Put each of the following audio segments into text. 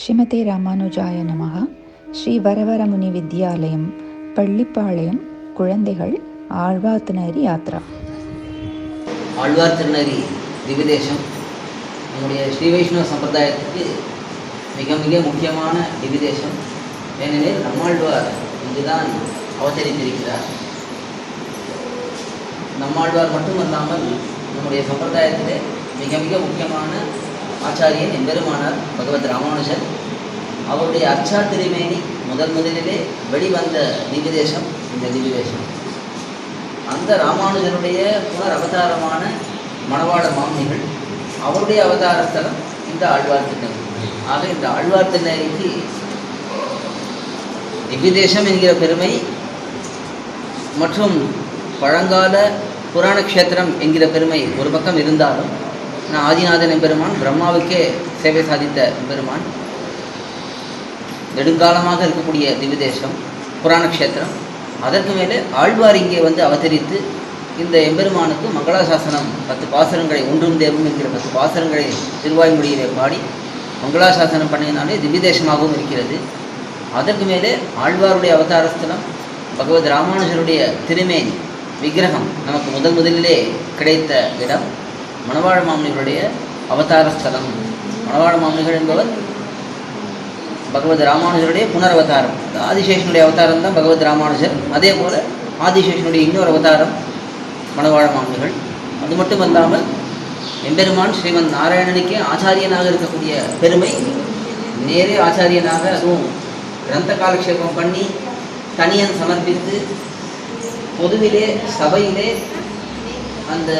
ஸ்ரீமதே ராமானுஜாய நமக ஸ்ரீ வரவரமுனி வித்யாலயம் பள்ளிப்பாளையம் குழந்தைகள் ஆழ்வார்த்தினரி யாத்ரா. ஆழ்வார் திருநறி திவிதேசம். நம்முடைய ஸ்ரீ வைஷ்ணவ சம்பிரதாயத்துக்கு மிக மிக முக்கியமான திவிதேசம். ஏனெனில் நம்மாழ்வார் இங்குதான் அவதரித்திருக்கிறார். நம்மாழ்வார் மட்டுமல்லாமல் நம்முடைய சம்பிரதாயத்திலே மிக மிக முக்கியமான ஆச்சாரியன் எம்பெருமானார் பகவத் ராமானுஜர் அவருடைய அர்ச்சா திருமேனி முதன் முதலிலே வெளிவந்த திவ்யதேசம் இந்த திவ்யதேசம் அந்த ராமானுஜனுடைய புனர் அவதாரமான மணவாள மாமிகள் அவருடைய அவதாரத்தலம் இந்த ஆழ்வார் திண்ணை ஆக இந்த ஆழ்வார் திண்ணைக்கு திவ்யதேசம் என்கிற பெருமை மற்றும் பழங்கால புராண க்ஷேத்திரம் என்கிற பெருமை ஒரு பக்கம் இருந்தாலும் நான் ஆதிநாதன் எம்பெருமான் பிரம்மாவுக்கே சேவை சாதித்த எம்பெருமான். நெடுங்காலமாக இருக்கக்கூடிய திவ்யதேசம் புராண கஷேத்திரம். அதற்கு மேலே ஆழ்வார் இங்கே வந்து அவதரித்து இந்த எம்பெருமானுக்கு மங்களாசாசனம் பத்து பாசரங்களை ஒன்றும் தேவம் என்கிற பத்து பாசரங்களை திருவாய்மொழியிலே பாடி மங்களாசாசனம் பண்ணினாலே திவ்யதேசமாகவும் இருக்கிறது. அதற்கு மேலே ஆழ்வாருடைய அவதாரஸ்தலம் பகவத் ராமானுஜருடைய திருமேனி விக்கிரகம் நமக்கு முதன் முதலிலே கிடைத்த இடம். மணவாழ மாமனிகளுடைய அவதாரஸ்தலம் மணவாழ மாமனிகள் என்பவர் பகவத் ராமானுஜருடைய புனரவதாரம். ஆதிசேஷனுடைய அவதாரம் தான் பகவத் ராமானுஜர். அதே போல் ஆதிசேஷனுடைய இன்னொரு அவதாரம் மணவாழ மாமனிகள் அது மட்டும் அல்லாமல் எம்பெருமான் ஸ்ரீமன் நாராயணனுக்கே ஆச்சாரியனாக இருக்கக்கூடிய பெருமை நேரே ஆச்சாரியனாக அதுவும் கிரந்த காலக்ஷேபம் பண்ணி தனியன் சமர்ப்பித்து பொதுவிலே சபையிலே அந்த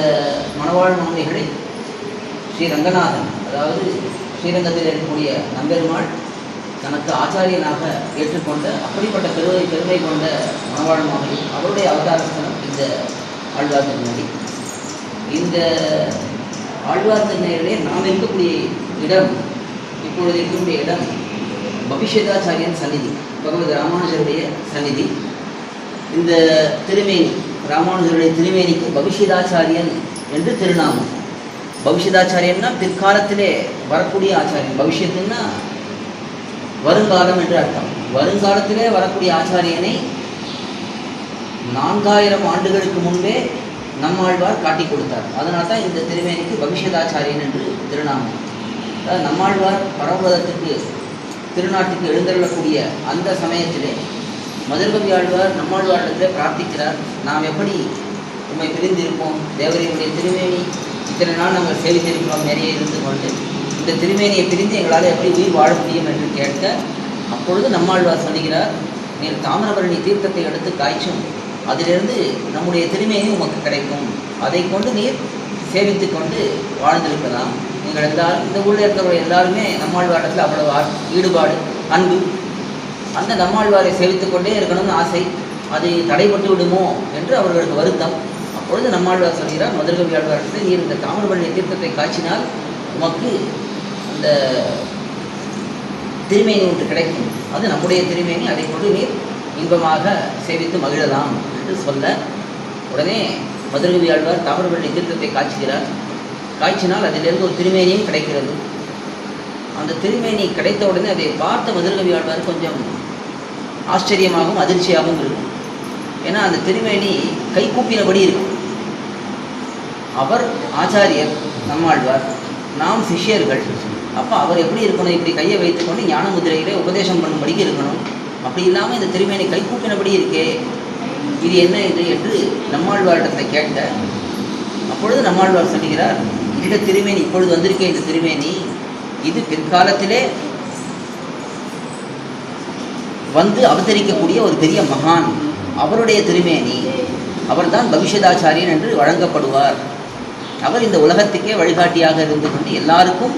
மணவாழ் மாமிகளை ஸ்ரீ ரங்கநாதன் அதாவது ஸ்ரீரங்கத்தில் இருக்கக்கூடிய நம்பெருமாள் தனக்கு ஆச்சாரியனாக ஏற்றுக்கொண்ட அப்படிப்பட்ட பெருமை பெருமை கொண்ட மணவாழ் மாமணி அவருடைய அவதாரஸ்தலம் இந்த ஆழ்வார் திருநெறி இந்த ஆழ்வார் திருநெறிலே நாம் இருக்கக்கூடிய இடம் இப்பொழுது இருக்கக்கூடிய இடம் பபிஷேதாச்சாரியன் சந்நிதி பகவத் ராமானுஜருடைய சந்நிதி. இந்த திருமேனி ராமானுஜருடைய திருமேனிக்கு பவிஷ்யதாச்சாரியன் என்று திருநாமம். பவிஷ்யதாச்சாரியன்னா பிற்காலத்திலே வரக்கூடிய ஆச்சாரியன். பவிஷ்யத்துன்னா வருங்காலம் என்று அர்த்தம். வருங்காலத்திலே வரக்கூடிய ஆச்சாரியனை நான்காயிரம் ஆண்டுகளுக்கு முன்பே நம்மாழ்வார் காட்டி கொடுத்தார். அதனால தான் இந்த திருமேனிக்கு பவிஷ்யதாச்சாரியன் என்று திருநாமம். அதாவது நம்மாழ்வார் பரமபதத்துக்கு திருநாட்டுக்கு எழுந்தருளக்கூடிய அந்த சமயத்திலே மதுர்கவி ஆழ்வார் நம்மாழ்வாரிடத்தில் பிரார்த்திக்கிறார். நாம் எப்படி உண்மை பிரிந்திருப்போம்? தேவரையுடைய திருமேனி இத்தனை நாள் நாங்கள் சேவித்திருக்கிறோம் நிறைய இருந்து கொண்டு. இந்த திருமேனியை பிரிந்து எங்களால் எப்படி உயிர் வாழ முடியும் என்று கேட்க அப்பொழுது நம்மாழ்வார் சொல்லுகிறார் நீர் தாமிரபரணி தீர்த்தத்தை எடுத்து காய்ச்சும். அதிலிருந்து நம்முடைய திருமேனி உமக்கு கிடைக்கும். அதை கொண்டு நீர் சேவித்து கொண்டு வாழ்ந்திருக்கலாம். நீங்கள் எல்லாரும் இந்த ஊரில் இருக்கிறவர்கள் எல்லாருமே நம்மாழ்வாரத்தில் அவ்வளவு ஆ- ஈடுபாடு அன்பு அந்த நம்மாழ்வாரை சேவித்துக் கொண்டே இருக்கணும்னு ஆசை. அது தடைபட்டு விடுமோ என்று அவர்களுக்கு வருத்தம். அப்பொழுது நம்மாழ்வார் சொல்கிறார் மதுரகவி ஆழ்வாரத்தில் நீர் இந்த தாமிரபரணி தீர்த்தத்தை காய்ச்சினால் உமக்கு அந்த திருமேனி ஒன்று கிடைக்கும். அது நம்முடைய திருமேனி அதை கொண்டு நீர் இன்பமாக சேவித்து மகிழலாம் என்று சொல்ல உடனே மதுரகவி ஆழ்வார் தாமிரபரணி தீர்த்தத்தை காய்ச்சுகிறார். காய்ச்சினால் அதிலிருந்து ஒரு திருமேனியும் கிடைக்கிறது. அந்த திருமேனி கிடைத்த உடனே அதை பார்த்த மதுரகவி ஆழ்வார் கொஞ்சம் ஆச்சரியமாகவும் அதிர்ச்சியாகவும் இருக்கும். ஏன்னா அந்த திருமேனி கை கூப்பினபடி இருக்கும். அவர் ஆச்சாரியர் நம்மாழ்வார் நாம் சிஷ்யர்கள். அப்போ அவர் எப்படி இருக்கணும்? இப்படி கையை வைத்துக்கொண்டு ஞான முதிரையிலே உபதேசம் பண்ணும்படிக்கு இருக்கணும்? அப்படி இல்லாமல் இந்த திருமேனி கை கூப்பினபடி இருக்கே. இது என்ன இது என்று நம்மாழ்வாரிடத்தை கேட்க அப்பொழுது நம்மாழ்வார் சொல்லுகிறார் இந்த திருமேனி இப்பொழுது வந்திருக்கே இந்த திருமேனி இது பிற்காலத்திலே வந்து அவதரிக்கக்கூடிய ஒரு பெரிய மகான். அவருடைய திருமேனி அவர்தான் பவிஷ்யதாச்சாரியன் என்று வழங்கப்படுவார். அவர் இந்த உலகத்துக்கே வழிகாட்டியாக இருந்து கொண்டு எல்லாருக்கும்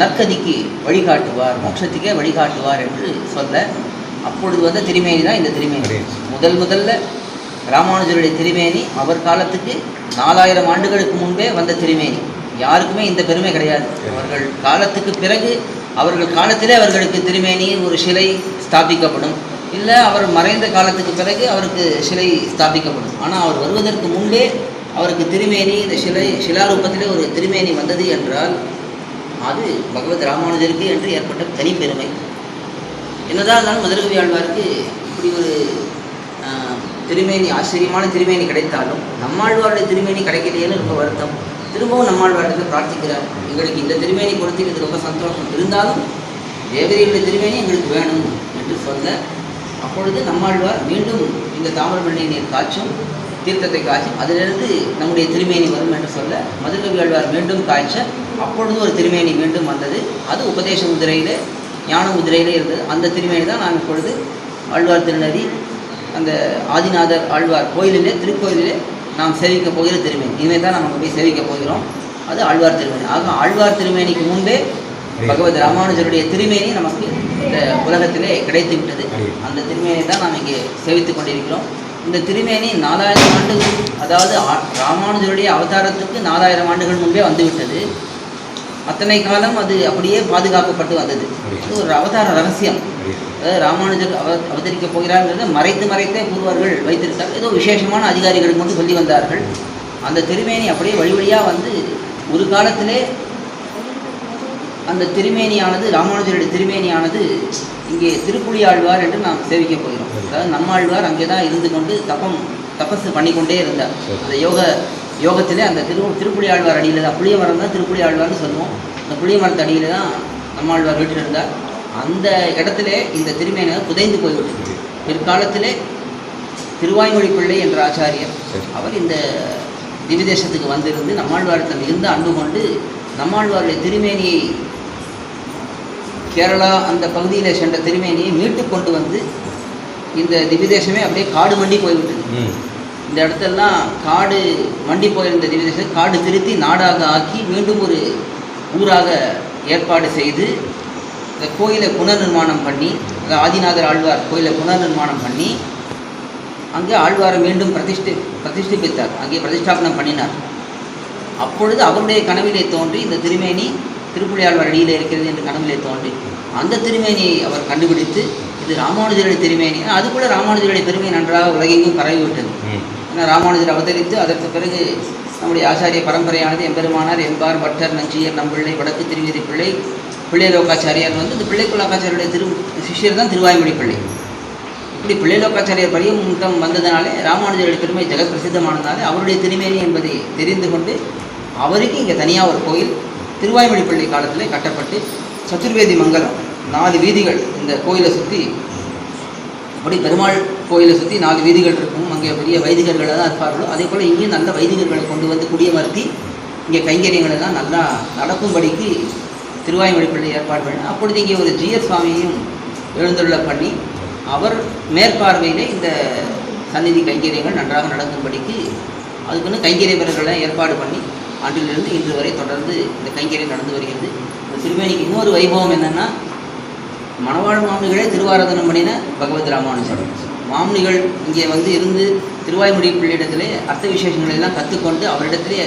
நற்கதிக்கு வழிகாட்டுவார் மோட்சத்துக்கே வழிகாட்டுவார் என்று சொல்ல அப்பொழுது வந்த திருமேனி தான் இந்த திருமேனி. முதல் முதல்ல ராமானுஜருடைய திருமேனி அவர் காலத்துக்கு நாலாயிரம் ஆண்டுகளுக்கு முன்பே வந்த திருமேனி. யாருக்குமே இந்த பெருமை கிடையாது. அவர்கள் காலத்துக்கு பிறகு அவர்கள் காலத்திலே அவர்களுக்கு திருமேனி ஒரு சிலை ஸ்தாபிக்கப்படும். இல்லை அவர் மறைந்த காலத்துக்கு பிறகு அவருக்கு சிலை ஸ்தாபிக்கப்படும். ஆனால் அவர் வருவதற்கு முன்பே அவருக்கு திருமேனி இந்த சிலை சிலாரூபத்திலே ஒரு திருமேனி வந்தது என்றால் அது பகவத் ராமானுஜருக்கு என்று ஏற்பட்ட தனிப்பெருமை. என்னதான் இருந்தாலும் மதுரகவி ஆழ்வாருக்கு இப்படி ஒரு திருமேனி ஆச்சரியமான திருமேனி கிடைத்தாலும் நம்மாழ்வாருடைய திருமேனி கிடைக்கலையேன்னு ரொம்ப வருத்தம். திரும்பவும் நம்மாழ்வார்கள் பிரார்த்திக்கிறார். எங்களுக்கு இந்த திருமேனி கொடுத்துக்கிறது ரொம்ப சந்தோஷம். இருந்தாலும் தேவதையுடைய திருமேனி எங்களுக்கு வேணும் என்று சொல்ல அப்பொழுது நம்மாழ்வார் மீண்டும் இந்த தாமிரபரணி நீர் காய்ச்சும் தீர்த்தத்தை காய்ச்சும் அதிலிருந்து நம்முடைய திருமேனி வரும் என்று சொல்ல மதுரகவி ஆழ்வார் மீண்டும் காய்ச்ச அப்பொழுது ஒரு திருமேனி மீண்டும் வந்தது. அது உபதேச முதிரையில் ஞான முதிரையிலே இருந்தது. அந்த திருமேனி தான் நான் இப்பொழுது ஆழ்வார் திருநதி அந்த ஆதிநாதர் ஆழ்வார் கோயிலிலே திருக்கோயிலிலே நாம் சேவிக்க போகிற திருமேனி இனிமேல் தான் நம்ம போய் சேவிக்க போகிறோம். அது ஆழ்வார் திருமேனி ஆக ஆழ்வார் திருமேனிக்கு முன்பே பகவத் ராமானுஜருடைய திருமேனி நமக்கு இந்த உலகத்திலே கிடைத்து விட்டது. அந்த திருமேனியை தான் நாம் இங்கே சேவித்துக் கொண்டிருக்கிறோம். இந்த திருமேனி நாலாயிரம் ஆண்டுகள் அதாவது ஆ- ராமானுஜருடைய அவதாரத்துக்கு நாலாயிரம் ஆண்டுகள் முன்பே வந்துவிட்டது. அத்தனை காலம் அது அப்படியே பாதுகாக்கப்பட்டு வந்தது. அது ஒரு அவதார ரகசியம். அதாவது ராமானுஜர் அவ அவதரிக்க போகிறார்ங்கிறத மறைத்து மறைத்தே பூர்வர்கள் வைத்திருக்கார் ஏதோ விசேஷமான அதிகாரிகளுக்கு மட்டும் சொல்லி வந்தார்கள். அந்த திருமேனி அப்படியே வழி வழியாக வந்து ஒரு காலத்திலே அந்த திருமேனியானது ராமானுஜருடைய திருமேனியானது இங்கே திருப்புலி ஆழ்வார் என்று நாம் சேவிக்க போகிறோம். அதாவது நம்மாழ்வார் அங்கே தான் இருந்து கொண்டு தப்பம் தபஸ் பண்ணிக்கொண்டே இருந்தார். அந்த யோக யோகத்திலே அந்த திரு திருப்புலி ஆழ்வார் அடியில் தான் புளிய மரம் தான் திருப்புலி ஆழ்வார்னு சொல்லுவோம். அந்த புளிய மரத்து அடியில் தான் நம்மாழ்வார் வீட்டில் இருந்தார் அந்த இடத்திலே இந்த திருமேனை புதைந்து போய்விட்டது. பிற்காலத்திலே திருவாய்மொழி பிள்ளை என்ற ஆச்சாரியர் அவர் இந்த திவிதேசத்துக்கு வந்திருந்து நம்மாழ்வாரத்தில் மிகுந்த அன்பு கொண்டு நம்மாழ்வாருடைய திருமேனியை கேரளா அந்த பகுதியில் சென்ற திருமேனியை மீட்டு கொண்டு வந்து இந்த திவிதேசமே அப்படியே காடு மண்டி போய்விட்டது. இந்த இடத்தெல்லாம் காடு மண்டி போயிருந்த திவ்யதேசம் காடு திருத்தி நாடாக ஆக்கி மீண்டும் ஒரு ஊராக ஏற்பாடு செய்து இந்த கோயிலை புனர்நிர்மாணம் பண்ணி ஆதிநாதர் ஆழ்வார் கோயிலை புனர்நிர்மாணம் பண்ணி அங்கே ஆழ்வாரை மீண்டும் பிரதிஷ்டி பிரதிஷ்டிப்பித்தார். அங்கே பிரதிஷ்டாபனம் பண்ணினார். அப்பொழுது அவருடைய கனவிலே தோன்றி இந்த திருமேனி திருப்புலியாழ்வார் அடியில் இருக்கிறது என்று கனவிலே தோன்றி அந்த திருமேனியை அவர் கண்டுபிடித்து இது ராமானுஜருடைய திருமேனி. அது கூட ராமானுஜருடைய பெருமை நன்றாக உலகெங்கும் பரவிவிட்டது. ராமானுஜர் அவதரித்து அதற்கு பிறகு நம்முடைய ஆச்சாரிய பரம்பரையானது எம்பெருமானார் எம்பார் பட்டர் நஞ்சியர் நம்பிள்ளை வடக்கு திருவீதி பிள்ளை பிள்ளைலோக்காச்சாரியார் வந்து இந்த பிள்ளைக்குள்ளாக்காச்சாரியுடைய திரு சிஷ்யர் தான் திருவாய்மொழி பிள்ளை. இப்படி பிள்ளைலோக்காச்சாரியர் பரியமுட்டம் வந்ததனாலே ராமானுஜருடைய பெருமை ஜெகத் பிரசித்தமானதாலே அவருடைய திருமேனி என்பதை தெரிந்து கொண்டு அவருக்கு இங்கே தனியாக ஒரு கோயில் திருவாய்மொழி பள்ளி காலத்தில் கட்டப்பட்டு சதுர்வேதி மங்கலம் நாலு வீதிகள் இந்த கோயிலை சுற்றி அப்படி பெருமாள் கோயிலை சுற்றி நாலு வீதிகள் இருக்கும். அங்கே பெரிய வைதிகர்கள் தான் இருப்பார்களோ. அதே போல் இங்கேயும் நல்ல வைதிகர்களை கொண்டு வந்து குடியமர்த்தி இங்கே கைங்கரியங்கள் எல்லாம் நல்லா நடக்கும்படிக்கு திருவாய்மொழி பிள்ளை ஏற்பாடு பண்ணி அப்பொழுது இங்கே ஒரு ஜிஎஸ் சுவாமியையும் எழுந்துள்ள பண்ணி அவர் மேற்பார்வையிலே இந்த சந்நிதி கைங்கரியங்கள் நன்றாக நடக்கும்படிக்கு அதுக்குன்னு கைங்கரிய வீரர்களை ஏற்பாடு பண்ணி அன்றிலிருந்து இன்று வரை தொடர்ந்து இந்த கைங்கரியம் நடந்து வருகிறது. இந்த திருமேனிக்கு இன்னொரு வைபவம் என்னென்னா மணவாழ் மாமுனிகளே திருவாரதனம் பண்ணின பகவத் ராமானுஜர். மாமுனிகள் இங்கே வந்து இருந்து திருவாய்மொழி பிள்ளையிடத்திலே அர்த்த விசேஷங்களை எல்லாம் கற்றுக்கொண்டு அவரிடத்திலே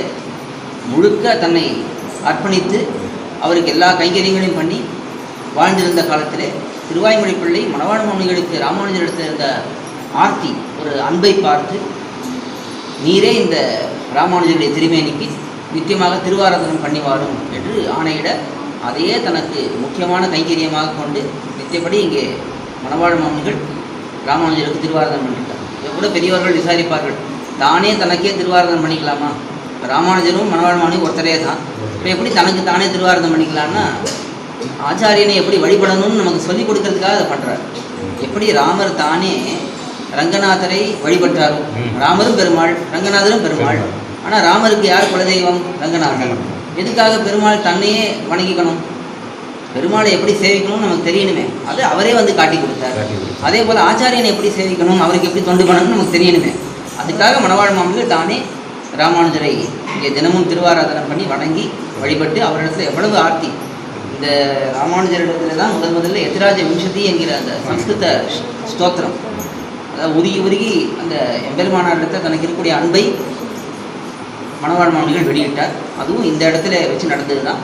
முழுக்க தன்னை அர்ப்பணித்து அவருக்கு எல்லா கைங்கரியங்களையும் பண்ணி வாழ்ந்திருந்த காலத்திலே திருவாய்மொழி பிள்ளை மணவாழ் மாமுனிகளுக்கு ராமானுஜரிடத்தில் இருந்த ஆர்த்தி ஒரு அன்பை பார்த்து நீரே இந்த ராமானுஜருடைய திருமேனிக்கு நித்தியமாக திருவாராதனம் பண்ணி வாழும் என்று ஆணையிட அதையே தனக்கு முக்கியமான கைங்கரியமாக கொண்டு நித்தியப்படி இங்கே மணவாழ் மாமுனிகள் ராமானுஜருக்கு திருவாராதனம் பண்ணிட்டார் இதை கூட பெரியவர்கள் விசாரிப்பார்கள். தானே தனக்கே திருவாராதனம் பண்ணிக்கலாமா? ராமானுஜரும் மணவாழ் மாமுனி ஒருத்தரே தான். இப்போ எப்படி தனக்கு தானே திருவாராதனம் பண்ணிக்கலாம்னா ஆச்சாரியனை எப்படி வழிபடணும்னு நமக்கு சொல்லிக் கொடுக்கறதுக்காக அதை பண்ணுறார் எப்படி ராமர் தானே ரங்கநாதரை வழிபட்டாரோ. ராமரும் பெருமாள் ரங்கநாதரும் பெருமாள். ஆனால் ராமருக்கு யார் குலதெய்வம்? ரங்கநாதன். எதுக்காக பெருமாள் தன்னையே வணங்கிக்கணும்? பெருமாளை எப்படி சேவிக்கணும்னு நமக்கு தெரியணுமே. அது அவரே வந்து காட்டி கொடுத்தார். அதே போல் ஆச்சாரியனை எப்படி சேவிக்கணும் அவருக்கு எப்படி தொண்டு பண்ணணும்னு நமக்கு தெரியணுமே. அதுக்காக மணவாழ் மாமன்கள் தானே ராமானுஜரை இங்கே தினமும் திருவாராதனம் பண்ணி வணங்கி வழிபட்டு அவரிடத்துல எவ்வளவு ஆர்த்தி. இந்த ராமானுஜரிடத்துல தான் முதல் முதல்ல எத்திராஜ விம்சதி என்கிற அந்த சம்ஸ்கிருத ஸ்தோத்திரம். அதாவது உருகி உருகி அந்த எம்பெருமானாரிடத்தில் தனக்கு இருக்கக்கூடிய அன்பை மணவாழ் மாமனிகள் வெளியிட்டார். அதுவும் இந்த இடத்துல வச்சு நடந்தது தான்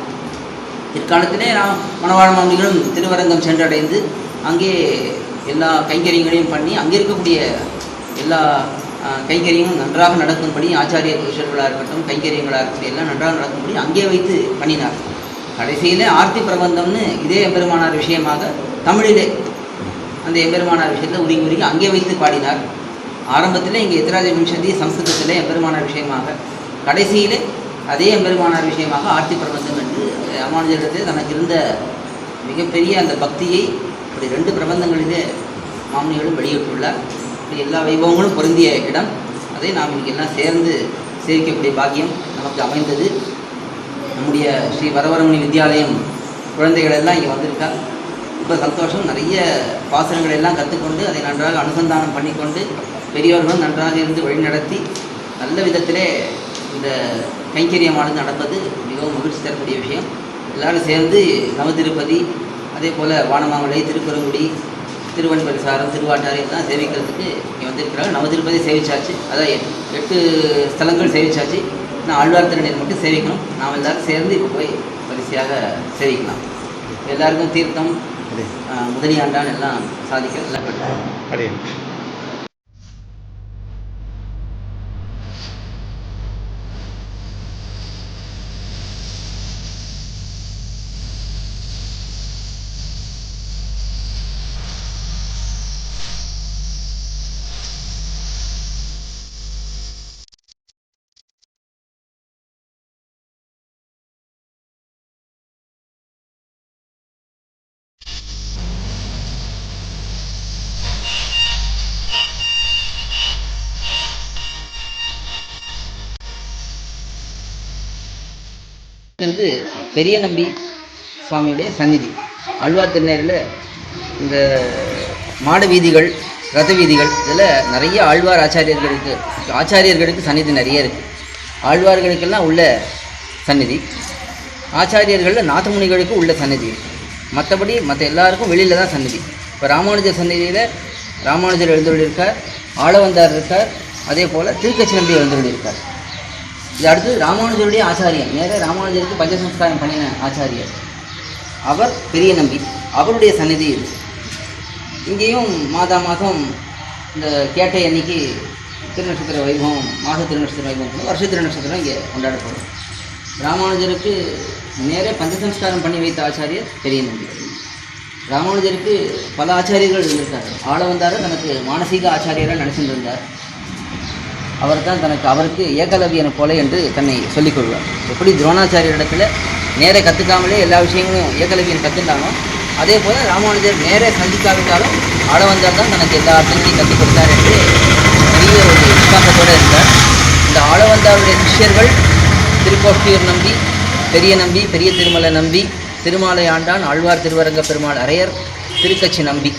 பிற்காலத்திலே நான் மணவாழ் மாமனிகளும் திருவரங்கம் சென்றடைந்து அங்கே எல்லா கைங்கரியங்களையும் பண்ணி அங்கே இருக்கக்கூடிய எல்லா அஹ், கைங்கரியமும் நன்றாக நடக்கும்படி ஆச்சாரிய புருஷர்களாக இருக்கட்டும் கைங்கரியங்களாக இருக்கட்டும் எல்லாம் நன்றாக நடக்கும்படி அங்கே வைத்து பண்ணினார். கடைசியில் ஆர்த்தி பிரபந்தம்னு இதே எம்பெருமானார் விஷயமாக தமிழிலே அந்த எம்பெருமானார் விஷயத்தை உருகி உருகி அங்கே வைத்து பாடினார். ஆரம்பத்தில் இங்கே எத்திராஜ விம்சதி சம்ஸ்கிருதத்தில் எம்பெருமானார் விஷயமாக கடைசியிலே அதே எம்பெருமானார் விஷயமாக ஆர்த்தி பிரபந்தம் என்று ராமானுஜரிடத்தில் தனக்கு இருந்த மிகப்பெரிய அந்த பக்தியை இப்படி ரெண்டு பிரபந்தங்களிலே மாமனிகளும் வெளியிட்டுள்ளார். இப்படி எல்லா வைபவங்களும் பொருந்திய இடம். அதை நாம் இன்னைக்கு எல்லாம் சேர்ந்து சேவிக்கக்கூடிய பாக்கியம் நமக்கு அமைந்தது. நம்முடைய ஸ்ரீ வரவரமணி வித்யாலயம் குழந்தைகள் எல்லாம் இங்கே வந்திருக்கா. ரொம்ப சந்தோஷம். நிறைய பாசனங்களை எல்லாம் கற்றுக்கொண்டு அதை நன்றாக அனுசந்தானம் பண்ணிக்கொண்டு பெரியவர்களும் நன்றாக இருந்து வழிநடத்தி நல்ல விதத்திலே இந்த கைங்கரியமானது நடப்பது மிகவும் மகிழ்ச்சி தரக்கூடிய விஷயம். எல்லாரும் சேர்ந்து நவதிருப்பதி அதே போல் வானமாமலை திருக்குறங்குடி திருவன்பரிசாரம் திருவாட்டாரி எல்லாம் சேவிக்கிறதுக்கு இங்கே வந்திருக்கிறாங்க. நவதிருப்பதி சேவிச்சாச்சு. அதான் எட்- எட்டு ஸ்தலங்கள் சேவிச்சாச்சு. நான் ஆழ்வார் திருநீர் மட்டும் சேவிக்கணும். நாம் எல்லாரும் சேர்ந்து இப்போ போய் வரிசையாக சேவிக்கலாம். எல்லாருக்கும் தீர்த்தம் முதலியாண்டான் எல்லாம் சாதிக்க எல்லாம் வந்து பெரிய நம்பி சுவாமியுடைய சந்நிதி. ஆழ்வார் திருநேரில் இந்த மாட வீதிகள் ரத வீதிகள் இதில் நிறைய ஆழ்வார் ஆச்சாரியர்களுக்கு ஆச்சாரியர்களுக்கு சந்நிதி நிறைய இருக்குது ஆழ்வார்களுக்கெல்லாம் உள்ள சந்நிதி. ஆச்சாரியர்களில் நாத்தமுனிகளுக்கு உள்ள சந்நிதி. மற்றபடி மற்ற எல்லாருக்கும் வெளியில் தான் சந்நிதி. இப்போ ராமானுஜர் சந்நிதியில் ராமானுஜர் எழுந்துள்ளிருக்கார் ஆளவந்தார் இருக்கார் அதே போல் திருக்கச்சி நம்பி எழுந்துள்ளிருக்கார் இது அடுத்து ராமானுஜருடைய ஆச்சாரியன் நேரே ராமானுஜருக்கு பஞ்சசம்ஸ்காரம் பண்ணின ஆச்சாரியர். அவர் பெரிய நம்பி. அவருடைய சந்நிதி இது இங்கேயும் மாதா மாதம் இந்த கேட்டை அன்னைக்கு திருநட்சத்திர வைபவம் மாத திருநட்சத்திர வைபவம் வருஷ திருநட்சத்திரம் இங்கே கொண்டாடப்படும். ராமானுஜருக்கு நேரே பஞ்சசம்ஸ்காரம் பண்ணி வைத்த ஆச்சாரியர் பெரிய நம்பி. ராமானுஜருக்கு பல ஆச்சாரியர்கள் இருந்திருக்காரு ஆள வந்தார்? தனக்கு மானசீக ஆச்சாரியராக நினச்சிட்டு இருந்தார். அவர் தான் தனக்கு அவருக்கு ஏகலவியன போல என்று தன்னை சொல்லிக் கொள்வார். எப்படி துரோணாச்சாரியரிடத்துல நேரே கற்றுக்காமலே எல்லா விஷயங்களும் ஏகலவியன் கற்றுட்டானோ அதே போல் ராமானுஜர் நேரே சந்திக்காவிட்டாலும் ஆளவந்தார் தான் தனக்கு எல்லா அர்த்தங்களையும் கற்றுக் கொடுத்தார் என்று பெரிய ஒரு விசுவாசத்தோடு இருந்தார். இந்த ஆளவந்தாருடைய சிஷ்யர்கள் திருக்கோஷ்டியூர் நம்பி பெரிய நம்பி பெரிய திருமலை நம்பி திருமாலை ஆண்டான் ஆழ்வார் திருவரங்க பெருமாள் அரையர் திருக்கச்சி நம்பி.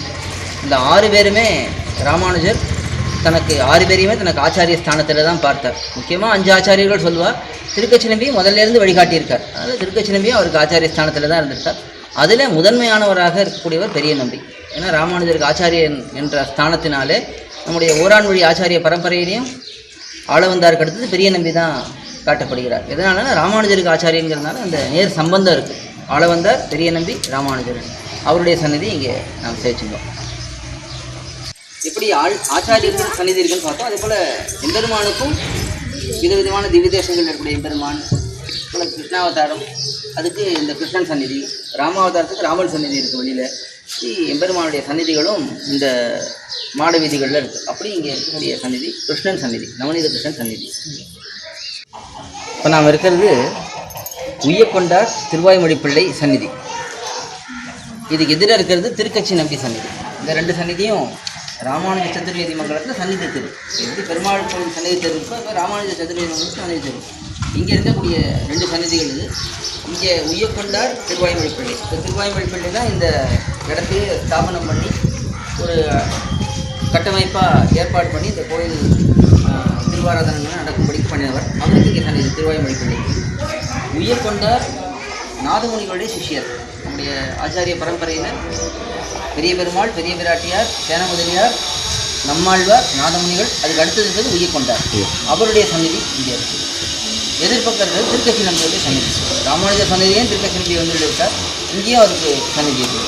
இந்த ஆறு பேருமே ராமானுஜர் தனக்கு ஆறு பேரையுமே தனக்கு ஆச்சாரிய ஸ்தானத்தில் தான் பார்த்தார். முக்கியமாக அஞ்சு ஆச்சாரியர்கள் சொல்லுவார். திருக்கச்சி நம்பி வழிகாட்டியிருக்கார். அதனால் திருக்கச்சி நம்பியும் அவருக்கு ஆச்சாரிய ஸ்தானத்தில் தான் இருந்திருக்கார். அதில் முதன்மையானவராக இருக்கக்கூடியவர் பெரிய நம்பி. ஏன்னா ராமானுஜருக்கு ஆச்சாரியன் என்ற ஸ்தானத்தினாலே நம்முடைய ஓரான்மொழி ஆச்சாரிய பரம்பரையிலையும் ஆளவந்தாருக்கு அடுத்தது பெரிய நம்பி தான் காட்டப்படுகிறார். எதனாலனா ராமானுஜருக்கு ஆச்சாரியங்கிறதுனால அந்த நேர் சம்பந்தம் இருக்குது ஆளவந்தார் பெரிய நம்பி ராமானுஜர். அவருடைய சன்னதி இங்கே நாம் சேர்ச்சிருந்தோம் எப்படி ஆள் ஆச்சாரியர்கள் சந்நிதி இருக்குன்னு பார்த்தோம்? அதே போல் எம்பெருமானுக்கும் விதவிதமான திவ்யதேசங்கள் இருக்கக்கூடிய எம்பெருமான் போல கிருஷ்ணாவதாரம் அதுக்கு இந்த கிருஷ்ணன் சந்நிதி ராமாவதாரத்துக்கு ராமன் சந்நிதி இருக்குது வெளியில். எம்பெருமானுடைய சந்நிதிகளும் இந்த மாட வீதிகளில் இருக்குது அப்படி இங்கே இருக்கக்கூடிய சந்நிதி கிருஷ்ணன் சந்நிதி நவநீத கிருஷ்ணன் சந்நிதி. இப்போ நாம் இருக்கிறது உய்யக்கொண்டார் திருவாய்மொழி பிள்ளை சந்நிதி. இதுக்கு எதிராக இருக்கிறது திருக்கச்சி நம்பி சந்நிதி. இந்த ரெண்டு சந்நிதியும் ராமானுஜ சதுர்வேதி மங்கலத்தில் சன்னிதி தெரு. எப்படி பெருமாள் கோவில் சன்னிதி தெரு. இருக்கோ இப்போ ராமானுஜ சதுர்வேதி மங்கலத்தில் சன்னிதி தெரு. இங்கே இருக்கக்கூடிய ரெண்டு சன்னிதிகள் இது. இங்கே உய்யக்கொண்டார் திருவாய்மொழிப்பள்ளி இப்போ திருவாய்மொழிப்பள்ளி தான் இந்த இடத்தையே ஸ்தாபனம் பண்ணி ஒரு கட்டமைப்பாக ஏற்பாடு பண்ணி இந்த கோயில் திருவாராதனங்கள் நடக்கும்படி பண்ணியவர் அவருக்கு இங்கே சந்நிதி திருவாய்மொழி உய்யக்கொண்டார் நாதமுனிகளுடைய சிஷ்யர். நம்முடைய ஆச்சாரிய பரம்பரையினர் பெரிய பெருமாள் பெரிய பிராட்டியார் சேனமுதலியார் நம்மாழ்வார் நாதமுனிகள் அதுக்கு அடுத்தது பேர் உயிர் கொண்டார். அவருடைய சந்நிதி இங்கே இருக்கு. எதிர்பக்கம் திருக்கட்சி திருக்கச்சி நம்பியுடைய சந்நிதி. ராமானுஜர் சந்நிதியும் திருக்கட்சி நம்பி வந்து இருக்கார் இங்கேயும் அவருக்கு சந்நிதி இருக்கு.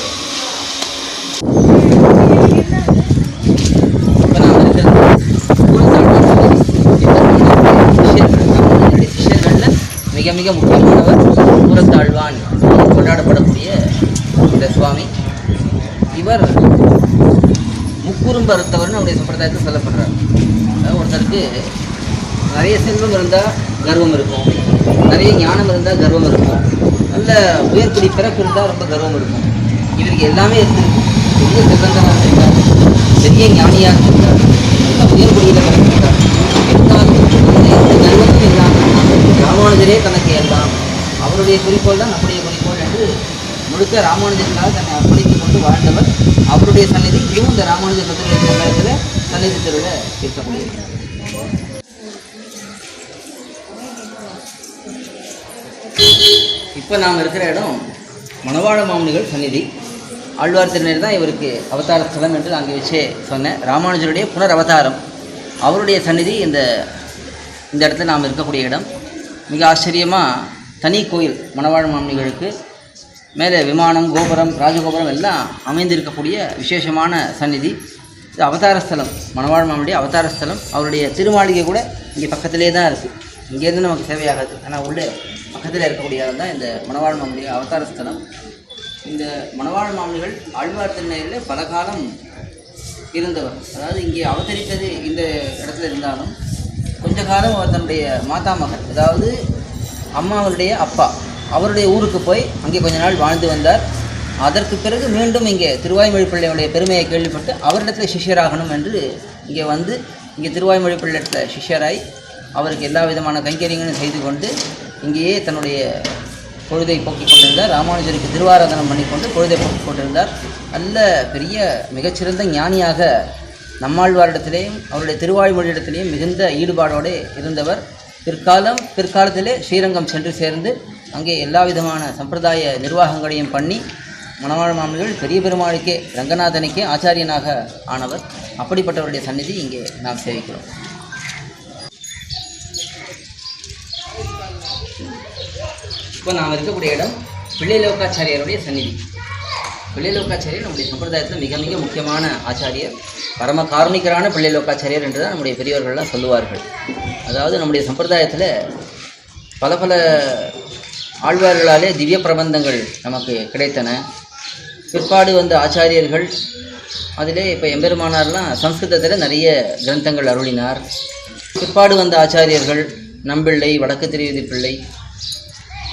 மிக மிக முக்கியமானவர் புறத்தாழ்வான் கொண்டாடப்படக்கூடிய இந்த சுவாமி. இவர் முக்குறும்பு அறுத்தவர்னு அவருடைய சம்பிரதாயத்தில் சொல்லப்படுறார். அதாவது ஒருத்தருக்கு நிறைய செல்வம் இருந்தால் கர்வம் இருக்கும். நிறைய ஞானம் இருந்தால் கர்வம் இருக்கும். நல்ல உயர்குடி பிறப்பு இருந்தால் ரொம்ப கர்வம் இருக்கும். இவருக்கு எல்லாமே இருக்குது பெரிய சிறந்தவராக இருக்கார். பெரிய ஞானியாக இருக்கார். நல்ல உயர்குடியில் பிறப்பிருக்கார் இருந்தாலும் எந்த கர்வமும் இல்லாமல் ராமானுஜரே தனக்கு எல்லாம். அவருடைய குறிக்கோள் தான் நம்முடைய முழுக்க ராமானுஜருக்காக தன்னை அர்ப்பணித்துக் கொண்டு வாழ்ந்தவர். அவருடைய சந்நிதி இதுவும் இந்த ராமானுஜர் பத்திரிகை சன்னிதி தெருவில் இருக்கக்கூடியது இப்போ நாம் இருக்கிற இடம் மணவாள மாமுனிகள் சந்நிதி. ஆழ்வார் திருநேர் தான் இவருக்கு அவதார ஸ்தலம் என்று அங்கே வச்சே சொன்னேன். ராமானுஜருடைய புனர் அவதாரம். அவருடைய சந்நிதி இந்த இந்த இடத்துல நாம் இருக்கக்கூடிய இடம். மிக ஆச்சரியமாக தனி கோயில் மணவாழ மாமுனிகளுக்கு மேலே விமானம் கோபுரம் ராஜகோபுரம் எல்லாம் அமைந்திருக்கக்கூடிய விசேஷமான சந்நிதி. இது அவதார ஸ்தலம். மணவாழ் மாமுடைய அவதார ஸ்தலம். அவருடைய திருமாளிகை கூட இங்கே பக்கத்திலே தான் இருக்குது இங்கேருந்து நமக்கு தேவையாகாது. ஆனால் உள்ளே பக்கத்தில் இருக்கக்கூடிய தான் இந்த மணவாழ் மாமுடைய அவதார ஸ்தலம். இந்த மணவாழ் மாமனிகள் ஆழ்வார் திருநெல்வேலியில் பல காலம் இருந்தவர். அதாவது இங்கே அவதரித்தது இந்த இடத்துல இருந்தாலும் கொஞ்ச காலம் அவர் தன்னுடைய மாதா மகன். அதாவது அம்மாவருடைய அப்பா. அவருடைய ஊருக்கு போய் அங்கே கொஞ்ச நாள் வாழ்ந்து வந்தார். அதற்கு பிறகு மீண்டும் இங்கே திருவாய்மொழி பிள்ளையுடைய பெருமையை கேள்விப்பட்டு அவரிடத்தில் சிஷ்யராகணும் என்று இங்கே வந்து இங்கே திருவாய்மொழி பிள்ளையிடத்தில் சிஷியராய் அவருக்கு எல்லா விதமான கைங்கரியங்களும் செய்து கொண்டு இங்கேயே தன்னுடைய பொழுதை போக்கிக் கொண்டிருந்தார். ராமானுஜருக்கு திருவாராதனம் பண்ணிக்கொண்டு பொழுதை போக்கிக் கொண்டிருந்தார். நல்ல பெரிய மிகச்சிறந்த ஞானியாக நம்மாழ்வாரிடத்திலேயும் அவருடைய திருவாய்மொழியிடத்திலேயும் மிகுந்த ஈடுபாடோடு இருந்தவர். பிற்காலம் பிற்காலத்திலே ஸ்ரீரங்கம் சென்று சேர்ந்து அங்கே எல்லா விதமான சம்பிரதாய நிர்வாகங்களையும் பண்ணி மணவாழ் மாமனிகள் பெரிய பெருமாளுக்கே ரங்கநாதனுக்கே ஆச்சாரியனாக ஆனவர். அப்படிப்பட்டவருடைய சந்நிதி இங்கே நாம் சேவிக்கிறோம். இப்போ நாம் இருக்கக்கூடிய இடம் பிள்ளைலோக்காச்சாரியருடைய சந்நிதி. பிள்ளைலோக்காச்சாரியர் நம்முடைய சம்பிரதாயத்தில் மிக மிக முக்கியமான ஆச்சாரியர். பரம காரணிகரான பிள்ளைலோக்காச்சாரியர் என்று தான் நம்முடைய பெரியவர்கள்லாம் சொல்லுவார்கள். அதாவது நம்முடைய சம்பிரதாயத்தில் பல பல ஆழ்வார்களாலே திவ்ய பிரபந்தங்கள் நமக்கு கிடைத்தன. பிற்பாடு வந்த ஆச்சாரியர்கள் அதிலே இப்போ எம்பெருமானார்லாம் சம்ஸ்கிருதத்தில் நிறைய கிரந்தங்கள் அருளினார். பிற்பாடு வந்த ஆச்சாரியர்கள் நம்பிள்ளை வடக்கு திருவிதி பிள்ளை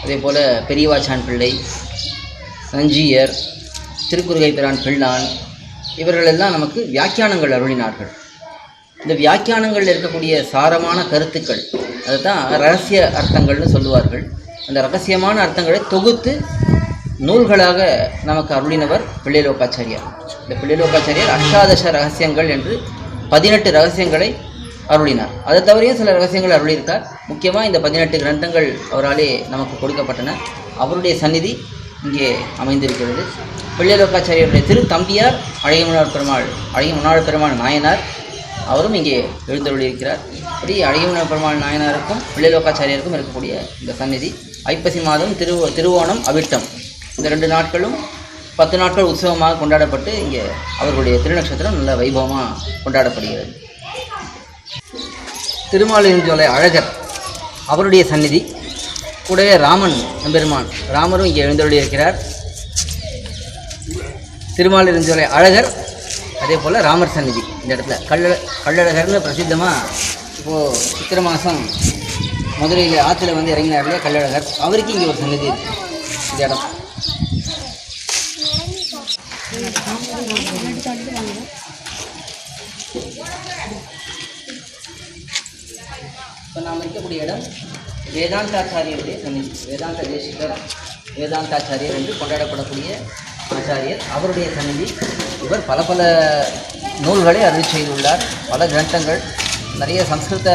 அதே போல் பெரியவாச்சான் பிள்ளை நஞ்சியர் திருக்குறுகை பிரான் பிள்ளான் இவர்களெல்லாம் நமக்கு வியாக்கியானங்கள் அருளினார்கள். இந்த வியாக்கியானங்களில் இருக்கக்கூடிய சாரமான கருத்துக்கள் அதுதான் ரகசிய அர்த்தங்கள்னு சொல்லுவார்கள். அந்த ரகசியமான அர்த்தங்களை தொகுத்து நூல்களாக நமக்கு அருளினவர் பிள்ளைலோக்காச்சாரியார் இந்த பிள்ளைலோக்காச்சாரியார் அஷ்டாதச ரகசியங்கள் என்று பதினெட்டு ரகசியங்களை அருளினார். அதை தவிரையும் சில ரகசியங்கள் அருளியிருக்கார். முக்கியமாக இந்த பதினெட்டு கிரந்தங்கள் அவராலே நமக்கு கொடுக்கப்பட்டன. அவருடைய சந்நிதி இங்கே அமைந்திருக்கிறது. பிள்ளைலோக்காச்சாரியருடைய திரு தம்பியார் அழகிய முன்னாள் பெருமாள் அழகிய முன்னாள் பெருமாள் நாயனார் அவரும் இங்கே எழுந்தருளியிருக்கிறார். இப்படி அழகிய முன்னாள் பெருமாள் நாயனாருக்கும் பிள்ளைலோக்காச்சாரியருக்கும் இருக்கக்கூடிய இந்த சந்நிதி. ஐப்பசி மாதம் திரு திருவோணம் அவிட்டம். இந்த ரெண்டு நாட்களும் பத்து நாட்கள் உற்சவமாக கொண்டாடப்பட்டு இங்கே அவர்களுடைய திருநட்சத்திரம் நல்ல வைபவமாக கொண்டாடப்படுகிறது. திருமாலிருஞ்சோலை அழகர் அவருடைய சந்நிதி. கூடவே ராமன் எம்பெருமான். ராமரும் இங்கே எழுந்தருளியிருக்கிறார். திருமாலிருஞ்சோலை அழகர் அதே போல் ராமர் சந்நிதி. இந்த இடத்துல கள்ள கள்ளழகர்னு பிரசித்தமாக இப்போது சித்திர மாதம் மதுரையில் ஆற்றுல வந்து இறங்கினார் இல்லையா கள்ளழகர். அவருக்கு இங்கே ஒரு சந்நிதி இருக்குது இந்த இடம். இப்போ நாம் இருக்கக்கூடிய இடம் வேதாந்தாச்சாரியருடைய சந்நிதி வேதாந்த தேசிகர் வேதாந்தாச்சாரியர் என்று கொண்டாடப்படக்கூடிய ஆச்சாரியர். அவருடைய சந்நிதி இவர் பல பல நூல்களை அருள் செய்துள்ளார். பல கிரந்தங்கள் நிறைய சம்ஸ்கிருத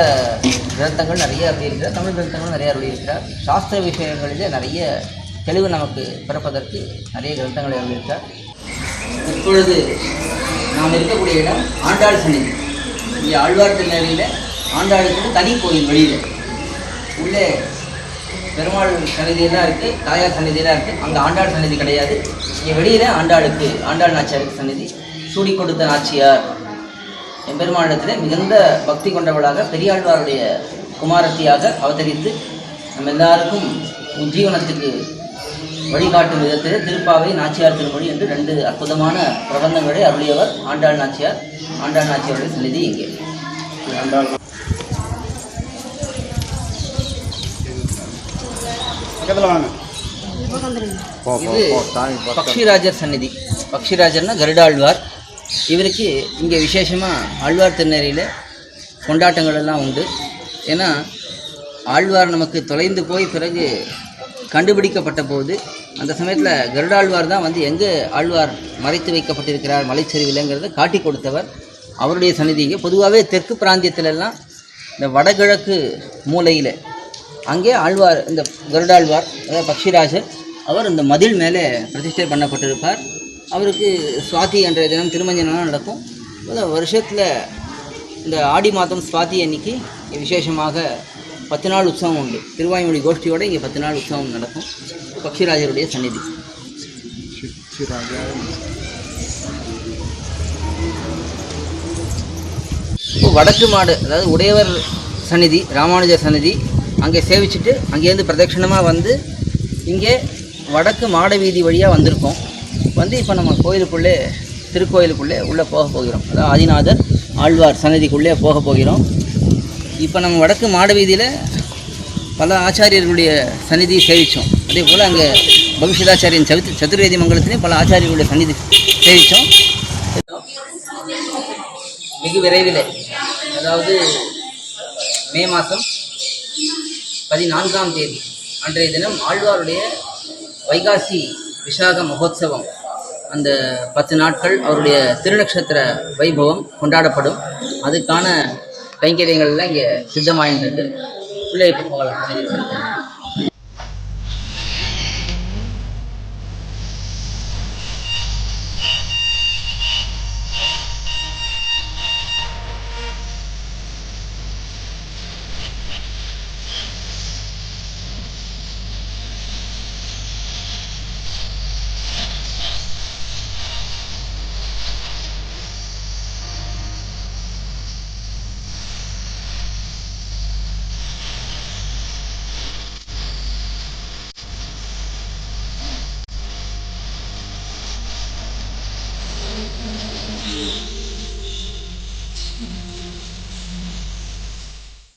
கிரந்தங்கள் நிறைய அருளியிருக்கிறார் தமிழ் கிரந்தங்களும் நிறைய அருளியிருக்கிறார். சாஸ்திர விஷயங்களிலே நிறைய தெளிவு நமக்கு பிறப்பதற்கு நிறைய கிரந்தங்களை அருளியிருக்கிறார். இப்பொழுது நாம் இருக்கக்கூடிய இடம் ஆண்டாள் சந்நிதி இங்கே ஆழ்வார் திருநெல்வேலியில் ஆண்டாளுக்கு தனி கோயில் வெளியில். உள்ளே பெருமாள் சந்நிதியெல்லாம் இருக்குது தாயார் சந்நிதியெல்லாம் இருக்குது அங்கே ஆண்டாள் சன்னிதி கிடையாது. இங்கே வெளியில் ஆண்டாளுக்கு ஆண்டாள் நாச்சியாருக்கு சந்நிதி. சூடி கொடுத்த நாச்சியார். எம்பெருமானிடத்தில் மிகுந்த பக்தி கொண்டவளாக பெரியாழ்வாருடைய குமாரத்தியாக அவதரித்து நம்ம எல்லாருக்கும் உஜ்ஜீவனத்துக்கு வழிகாட்டும் விதத்தில் திருப்பாவை நாச்சியார் திருமொழி என்று ரெண்டு அற்புதமான பிரபந்தங்களை அருளியவர் ஆண்டாள் நாச்சியார். ஆண்டாள் நாச்சியாருடைய சந்நிதி இங்கே. பக்கத்தில் வாங்க. இது பக்ஷிராஜர் சந்நிதி. பக்ஷிராஜர்னா கருடாழ்வார். இவருக்கு இங்கே விசேஷமாக ஆழ்வார் திருநெறியில் கொண்டாட்டங்கள் எல்லாம் உண்டு. ஏன்னா ஆழ்வார் நமக்கு தொலைந்து போய் பிறகு கண்டுபிடிக்கப்பட்ட போது அந்த சமயத்தில் கருடாழ்வார் தான் வந்து எங்கே ஆழ்வார் மறைத்து வைக்கப்பட்டிருக்கிறார் மலைச்சரிவில்ங்கிறத காட்டி கொடுத்தவர். அவருடைய சந்நிதி இங்கே. பொதுவாகவே தெற்கு பிராந்தியத்திலெல்லாம் இந்த வடகிழக்கு மூலையில் அங்கே ஆழ்வார் இந்த கருடாழ்வார் அதாவது பக்ஷிராஜர் அவர் இந்த மதில் மேலே பிரதிஷ்டை பண்ணப்பட்டிருப்பார். அவருக்கு சுவாதி என்ற தினம் திருமஞ்சனம் நடக்கும். வருஷத்தில் இந்த ஆடி மாதம் சுவாதி அன்னைக்கு விசேஷமாக பத்து நாள் உற்சவம் உண்டு. திருவாய்மொழி கோஷ்டியோட இங்கே பத்து நாள் உற்சவம் நடக்கும். பக்ஷிராஜருடைய சந்நிதி. இப்போ வடக்கு மாடு அதாவது உடையவர் சந்நிதி ராமானுஜர் சந்நிதி அங்கே சேவிச்சுட்டு அங்கேருந்து பிரதட்சிணமாக வந்து இங்கே வடக்கு மாட வீதி வழியாக வந்திருக்கோம். வந்து இப்போ நம்ம கோயிலுக்குள்ளே திருக்கோயிலுக்குள்ளே உள்ளே போக போகிறோம். அதாவது ஆதிநாதர் ஆழ்வார் சன்னதிக்குள்ளே போக போகிறோம். இப்போ நம்ம வடக்கு மாடவீதியில் பல ஆச்சாரியர்களுடைய சந்நிதி சேவித்தோம் அதே போல் அங்கே பவிஷ்யதாச்சாரியன் சவித் சதுர்வேதி மங்கலத்திலையும் பல ஆச்சாரியர்களுடைய சந்நிதி சேவித்தோம் மிக விரைவில் அதாவது மே மாதம் பதினான்காம் தேதி அன்றைய தினம் ஆழ்வாருடைய வைகாசி விசாக மகோத்சவம் அந்த பத்து நாட்கள் அவருடைய திருநக்ஷத்திர வைபவம் கொண்டாடப்படும். அதுக்கான கைங்கரியங்கள்லாம் இங்கே சித்தமாயின்றது பிள்ளை இப்போ போகலாம்.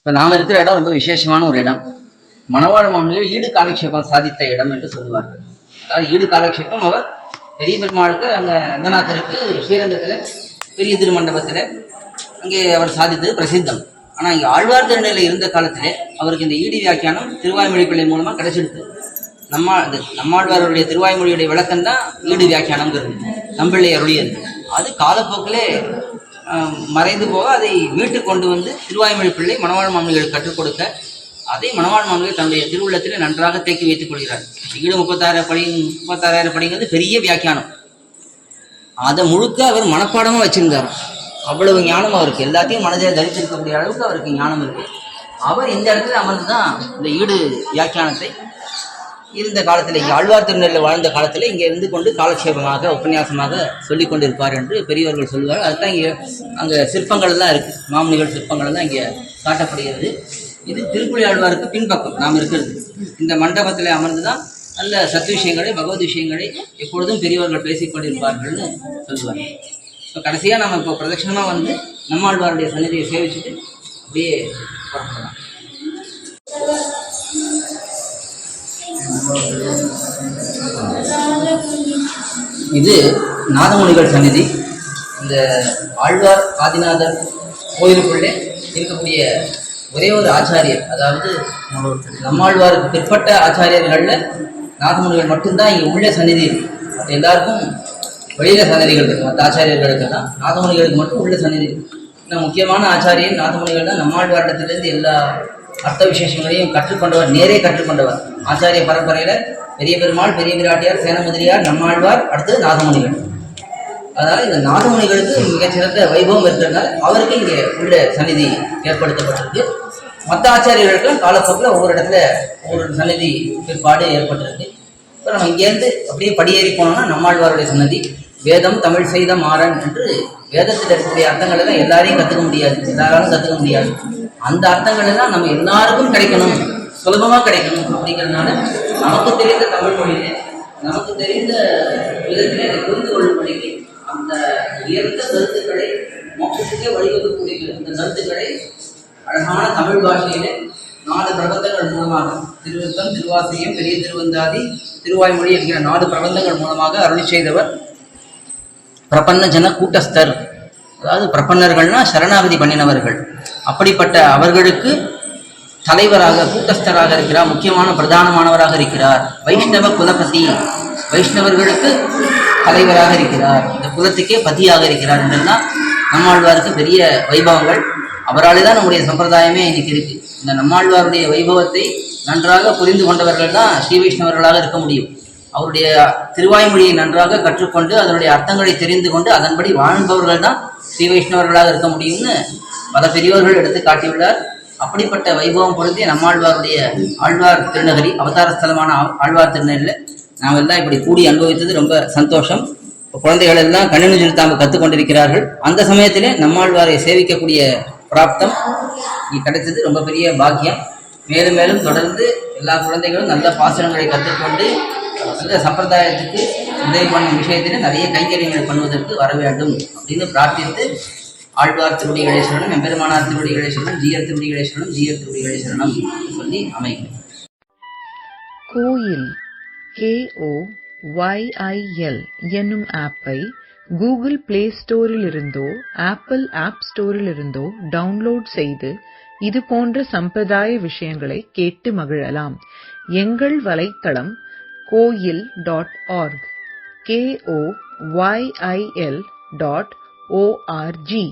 இப்போ நாம் இருக்கிற இடம் ரொம்ப விசேஷமான ஒரு இடம். மணவாழ மாமனில் ஈடு காலக்ஷேபம் சாதித்த இடம் என்று சொல்லுவார்கள் அதாவது ஈடு காலக்ஷேபம் அவர் பெரிய பெருமாளுக்கு அங்கே ரங்கநாதருக்கு ஸ்ரீரங்கத்தில் பெரிய திருமண்டபத்தில் அங்கே அவர் சாதித்தது பிரசித்தம். ஆனால் இங்கே ஆழ்வார் திருநிலையில் இருந்த காலத்திலே அவருக்கு இந்த ஈடு வியாக்கியானம் திருவாய்மொழி பிள்ளை மூலமாக கிடைச்சிடுது நம்ம இந்த நம்மாழ்வாருடைய திருவாய்மொழியுடைய விளக்கம் தான் ஈடு வியாக்கியானம்ங்கிறது. நம்பிள்ளை அருளியது. அது காலப்போக்கிலே மறைந்து போக அதை மீட்டு கொண்டு வந்து திருவாய்மொழி பிள்ளை மணவாழ் மாமனிகளுக்கு கற்றுக் கொடுக்க அதை மணவாழ் மாமனிகள் தன்னுடைய திருவுள்ளத்தில் நன்றாக தேக்கி வைத்துக் கொள்கிறார். ஈடு முப்பத்தாயிரம் படி முப்பத்தாறாயிரம் படிங்கிறது பெரிய வியாக்கியானம். அதை முழுக்க அவர் மனப்பாடமாக வச்சிருந்தார். அவ்வளவு ஞானம் அவருக்கு. எல்லாத்தையும் மனதில் தரித்திருக்கக்கூடிய அளவுக்கு அவருக்கு ஞானம் இருக்கு. அவர் இந்த இடத்துல அமர்ந்து தான் இந்த ஈடு வியாக்கியானத்தை இருந்த காலத்தில் இங்கே ஆழ்வார் திருநெல்வேலி வாழ்ந்த காலத்தில் இங்கே இருந்து கொண்டு காலட்சேபமாக உபன்யாசமாக சொல்லிக் கொண்டிருப்பார் என்று பெரியவர்கள் சொல்லுவார் அதுதான் இங்கே அங்கே சிற்பங்கள்லாம் இருக்குது மாமுனிகள் சிற்பங்களெல்லாம் இங்கே காட்டப்படுகிறது. இது திருப்புலி ஆழ்வாருக்கு பின்பக்கம். நாம் இருக்கிறது. இந்த மண்டபத்தில் அமர்ந்து தான் நல்ல சத்து விஷயங்களை பகவத் விஷயங்களை எப்பொழுதும் பெரியவர்கள் பேசிக் கொண்டிருப்பார்கள்னு சொல்லுவார். இப்போ கடைசியாக நம்ம இப்போ பிரதட்சணமாக வந்து நம்மாழ்வாருடைய சன்னதியை சேவிச்சுட்டு அப்படியே புறப்படலாம். இது நாதமுனிகள் சந்நிதி. இந்த ஆழ்வார் ஆதிநாதர் கோயிலுக்குள்ளே இருக்கக்கூடிய ஒரே ஒரு ஆச்சாரியர் அதாவது நம்மாழ்வாருக்கு பிற்பட்ட ஆச்சாரியர்களில் நாதமுனிகள் மட்டும்தான் இங்கே உள்ள சந்நிதி மற்ற எல்லாருக்கும் வெளியில் சன்னதிகள் இருக்குது மற்ற ஆச்சாரியர்களுக்கு தான் நாதமுனிகளுக்கு மட்டும் உள்ள சந்நிதி இன்னும் முக்கியமான ஆச்சாரியர் நாதமுனிகள் தான் நம்மாழ்வாரிடத்திலிருந்து எல்லா அர்த்த விசேஷங்களையும் கற்றுக்கொண்டவர் நேரே கற்றுக்கொண்டவர். ஆச்சாரிய பரம்பரையில பெரிய பெருமாள் பெரிய பிராட்டியார் சேனமுதிரியார் நம்மாழ்வார் அடுத்து நாதமுனிகள். அதனால இந்த நாதமுனிகளுக்கு மிகச்சிறந்த வைபவம் இருக்கிறதுனால அவருக்கு இங்கே உள்ள சந்நிதி ஏற்படுத்தப்பட்டிருக்கு. மற்ற ஆச்சாரியர்களுக்கும் காலப்போக்கில் ஒவ்வொரு இடத்துல ஒவ்வொரு சந்நிதி பிற்பாடு ஏற்பட்டிருக்கு. இப்போ நம்ம இங்கேருந்து அப்படியே படியேறி போனோம்னா நம்மாழ்வாருடைய சன்னதி வேதம் தமிழ் செய்த மாறன் என்று வேதத்தில் இருக்கக்கூடிய அர்த்தங்கள் எல்லாம் எல்லாரையும் கற்றுக்க முடியாது. எல்லாராலும் கற்றுக்க முடியாது. அந்த அர்த்தங்கள் எல்லாம் நம்ம எல்லாருக்கும் கிடைக்கணும். சுலபமாக கிடைக்கணும் அப்படிங்கிறதுனால நமக்கு தெரிந்த தமிழ் மொழியிலே நமக்கு தெரிந்த விதத்திலே அதை புரிந்து கொள்ளும்படிக்கு அந்த உயர்ந்த கருத்துக்களை மோட்சத்துக்கே வழிவகுக்கக்கூடிய அந்த கருத்துக்களை அழகான தமிழ் பாஷையிலே நாலு பிரபந்தங்கள் மூலமாக திருவிருத்தம் திருவாசியம் பெரிய திருவந்தாதி திருவாய்மொழி என்கிற நாலு பிரபந்தங்கள் மூலமாக அருளி செய்தவர் பிரபன்ன ஜன கூட்டஸ்தர். அதாவது பிரபன்னர்கள்னா சரணாகதி பண்ணினவர்கள். அப்படிப்பட்ட அவர்களுக்கு தலைவராக கூட்டஸ்தராக இருக்கிறார் முக்கியமான பிரதானமானவராக இருக்கிறார். வைஷ்ணவ குலபதி. வைஷ்ணவர்களுக்கு தலைவராக இருக்கிறார். இந்த குலத்துக்கே பதியாக இருக்கிறார் என்றெல்லாம் நம்மாழ்வாருக்கு பெரிய வைபவங்கள். அவராலே தான் நம்முடைய சம்பிரதாயமே இன்னைக்கு இருக்கு. இந்த நம்மாழ்வாருடைய வைபவத்தை நன்றாக புரிந்து கொண்டவர்கள் தான் ஸ்ரீ வைஷ்ணவர்களாக இருக்க முடியும். அவருடைய திருவாய்மொழியை நன்றாக கற்றுக்கொண்டு அதனுடைய அர்த்தங்களை தெரிந்து கொண்டு அதன்படி வாழ்பவர்கள் தான் ஸ்ரீ வைஷ்ணவர்களாக இருக்க முடியும்னு பல பெரியோர்கள் எடுத்து காட்டியுள்ளார். அப்படிப்பட்ட வைபவம் பொருந்தி நம்மாழ்வாருடைய ஆழ்வார் திருநகரி அவதார ஸ்தலமான ஆழ்வார் திருநகரில் நாம் எல்லாம் இப்படி கூடி அனுபவித்தது ரொம்ப சந்தோஷம். குழந்தைகள் எல்லாம் கண்ணனு செலுத்தாம கற்றுக்கொண்டிருக்கிறார்கள் அந்த சமயத்திலே நம்மாழ்வாரை சேவிக்கக்கூடிய பிராப்தம் கிடைச்சது கிடைத்தது ரொம்ப பெரிய பாக்கியம். மேலும் மேலும் தொடர்ந்து எல்லா குழந்தைகளும் நல்ல பாசனங்களை கற்றுக்கொண்டு நல்ல சம்பிரதாயத்துக்கு உதவி பண்ணும் விஷயத்திலே நிறைய கைங்கரியங்கள் பண்ணுவதற்கு வர வேண்டும் அப்படின்னு பிரார்த்தித்து ஆழ்வார் திருவடி கணேஸ்வரனும் எம்பெருமானார் திருவடி கணேஸ்வரனும் ஜீயர் திருவடி கணேஸ்வரனும் ஜீயர் திருவடி கணேஸ்வரனும் சொல்லி அமைக்கும் கோயில் கேஓ ஒய்ஐஎல் என்னும் ஆப்பை கூகுள் பிளே ஸ்டோரில் இருந்தோ ஆப்பிள் ஆப் ஸ்டோரில் இருந்தோ டவுன்லோட் செய்து இது போன்ற சம்பிரதாய விஷயங்களை கேட்டு மகிழலாம். எங்கள் வலைத்தளம் கோயில் dot org K O Y I L dot O R G